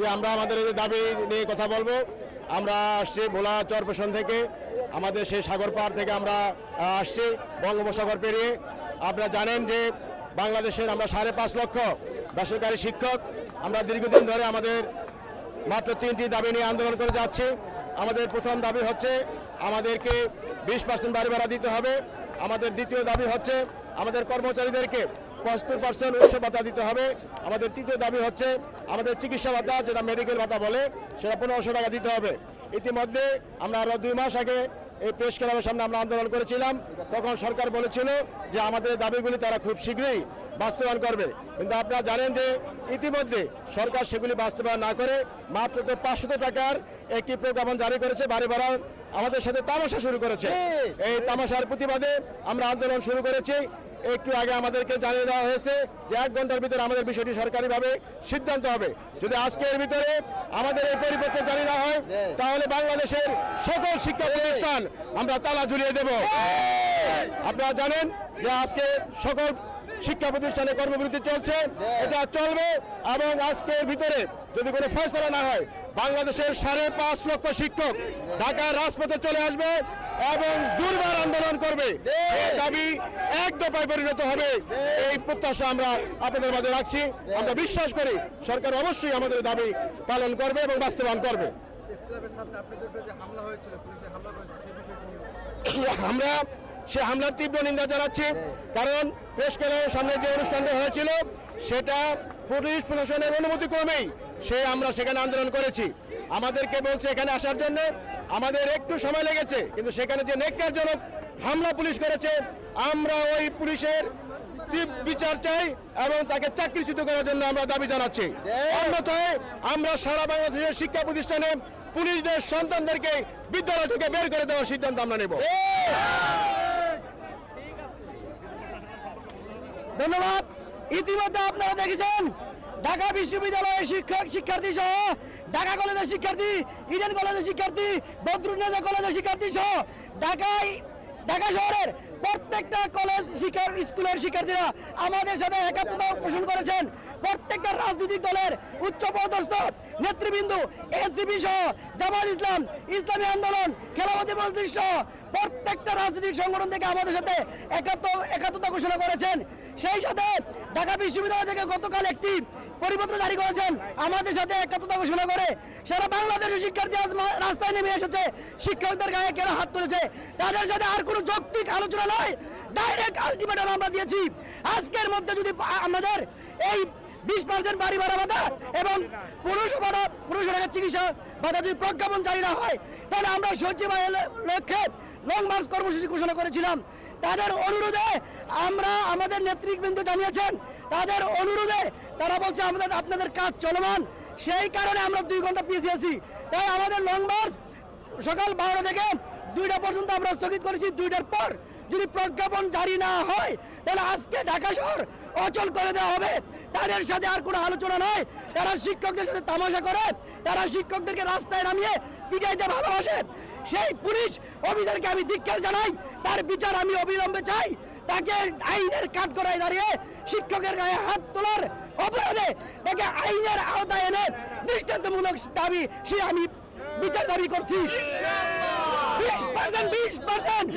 যে আমরা আমাদের এই দাবি নিয়ে কথা বলব। আমরা আসছি ভোলা চরপেশন থেকে, আমাদের সেই সাগর পাড় থেকে আমরা আসছি বঙ্গোপসাগর পেরিয়ে। আপনারা জানেন যে বাংলাদেশের আমরা সাড়ে পাঁচ লক্ষ বেসরকারি শিক্ষক, আমরা দীর্ঘদিন ধরে আমাদের মাত্র তিনটি দাবি নিয়ে আন্দোলন করে যাচ্ছি। আমাদের প্রথম দাবি হচ্ছে, আমাদেরকে বিশ পার্সেন্ট বাড়ি ভাড়া দিতে হবে। আমাদের দ্বিতীয় দাবি হচ্ছে, আমাদের কর্মচারীদেরকে পঁচাত্তর পার্সেন্ট উৎসব ভাতা দিতে হবে। আমাদের তৃতীয় দাবি হচ্ছে আমাদের চিকিৎসা ভাতা যেটা মেডিকেল ভাতা বলে সেটা পনেরোশো টাকা দিতে হবে। ইতিমধ্যে আমরা আরও দুই মাস আগে এই প্রেস ক্লাবের সামনে আমরা আন্দোলন করেছিলাম। তখন সরকার বলেছিল যে আমাদের দাবিগুলি তারা খুব শীঘ্রই বাস্তবায়ন করবে। কিন্তু আপনারা জানেন যে ইতিমধ্যে সরকার সেগুলি বাস্তবায়ন না করে মাত্র তো পাঁচশত টাকার একটি প্রজ্ঞাপন জারি করেছে বাড়ি ভাড়ার। আমাদের সাথে তামাশা শুরু করেছে। এই তামাশার প্রতিবাদে আমরা আন্দোলন শুরু করেছি। একটু আগে আমাদেরকে জানিয়ে দেওয়া হয়েছে যে এক ঘণ্টার ভিতরে আমাদের বিষয়টি সরকারিভাবে সিদ্ধান্ত হবে। যদি আজকে এর ভিতরে আমাদের এই পরিপত্র জানিয়ে না হয়, তাহলে বাংলাদেশের সকল শিক্ষা প্রতিষ্ঠান আমরা তালা ঝুলিয়ে দেব। আপনারা জানেন যে আজকে সকল শিক্ষা প্রতিষ্ঠানে কর্মবিরতি চলছে। এটা চলবে এবং আজকের ভিতরে যদি কোনো ফয়সলা না হয় বাংলাদেশের সাড়ে পাঁচ লক্ষ শিক্ষক ঢাকার রাজপথে চলে আসবে এবং দুর্বার আন্দোলন করবে। দাবি এক দফায় পরিণত হবে। এই প্রত্যাশা আমরা আপনাদের মাঝে রাখছি। আমরা বিশ্বাস করি সরকার অবশ্যই আমাদের দাবি পালন করবে এবং বাস্তবায়ন করবে। আমরা সে হামলার তীব্র নিন্দা জানাচ্ছি। কারণ প্রেস ক্লাবের সামনে যে অনুষ্ঠানটা হয়েছিল সেটা পুলিশ প্রশাসনের অনুমতি ক্রমেই সে আমরা সেখানে আন্দোলন করেছি। আমাদেরকে বলছে এখানে আসার জন্য আমাদের একটু সময় লেগেছে কিন্তু সেখানে যে নেককারজনক হামলা পুলিশ করেছে আমরা ওই পুলিশের তীব্র বিচার চাই এবং তাকে চাকরিচ্যুত করার জন্য আমরা দাবি জানাচ্ছি। অন্যথায় আমরা সারা বাংলাদেশের শিক্ষা প্রতিষ্ঠানে পুলিশদের সন্তানদেরকে বিদ্যালয় থেকে বের করে দেওয়ার সিদ্ধান্ত আমরা নেব। ধন্যবাদ। ইতিমধ্যে আপনারা দেখেছেন, ঢাকা বিশ্ববিদ্যালয়ের শিক্ষক শিক্ষার্থী সহ, ঢাকা কলেজের শিক্ষার্থী, ইডেন কলেজের শিক্ষার্থী বদরুন্নেজা কলেজের শিক্ষার্থী সহ, ঢাকায় ঢাকা শহরের প্রত্যেকটা কলেজ শিক্ষার স্কুলের শিক্ষার্থীরা আমাদের সাথে একাত্মতা পোষণ করেছেন। প্রত্যেকটা রাজনৈতিক দলের উচ্চ পদস্থ নেতৃবৃন্দ এনসিপি সহ জামাত ইসলাম, ইসলামী আন্দোলন, খেলাপতি মসজিদ সহ প্রত্যেকটা রাজনৈতিক সংগঠন থেকে আমাদের সাথে একাত্ম, একাত্মতা ঘোষণা করেছেন। সেই সাথে ঢাকা বিশ্ববিদ্যালয় থেকে গতকাল একটি পরিপত্র জারি করেছেন। আমাদের সাথে একাত্মতা ঘোষণা করে সারা বাংলাদেশের শিক্ষার্থী আজ রাস্তায় নেমে এসেছে। শিক্ষকদের গায়ে কেন হাত তুলেছে? তাদের সাথে আর কোনো যৌক্তিক আলোচনা নয়। ডাইরেক্ট আলটিমেটাম আমরা দিয়েছি। আজকের মধ্যে যদি আমাদের এই বিশ পার্সেন্ট বাড়ি ভাড়া এবং পুরসভা পুরসভার চিকিৎসা ভাতা যদি প্রজ্ঞাপন জারি না হয়, তাহলে আমরা লক্ষ্যে লং মার্চ কর্মসূচি ঘোষণা করেছিলাম। তাদের অনুরোধে আমরা আমাদের নেতৃবৃন্দ জানিয়েছেন, তাদের অনুরোধে তারা বলছে, আমাদের, আপনাদের কাজ চলমান। সেই কারণে আমরা দুই ঘণ্টা পিছিয়েছি তাই আমাদের লং মার্চ সকাল বারোটা থেকে দুইটা পর্যন্ত আমরা স্থগিত করেছি। দুইটার পর যদি প্রজ্ঞাপন জারি না হয়, তাহলে আজকে ঢাকা শহর অচল করে দেওয়া হবে। তাদের সাথে আর কোনো আলোচনা নয়। তারা শিক্ষকদের সাথে তামাশা করে, তারা শিক্ষকদেরকে রাস্তায় নামিয়ে পিটাইতে ভালোবাসে। সেই পুলিশ অফিসারকে আমি ধিক্কার জানাই, তার বিচার আমি অবিলম্বে চাই। তাকে আইনের কাঠগড়ায় দাঁড়িয়ে শিক্ষকের গায়ে হাত তোলার অপরাধে তাকে আইনের আওতায় এনে দৃষ্টান্তমূলক দাবি, সে আমি বিচার দাবি করছি। বিশ পার্সেন্ট বিশ পার্সেন্ট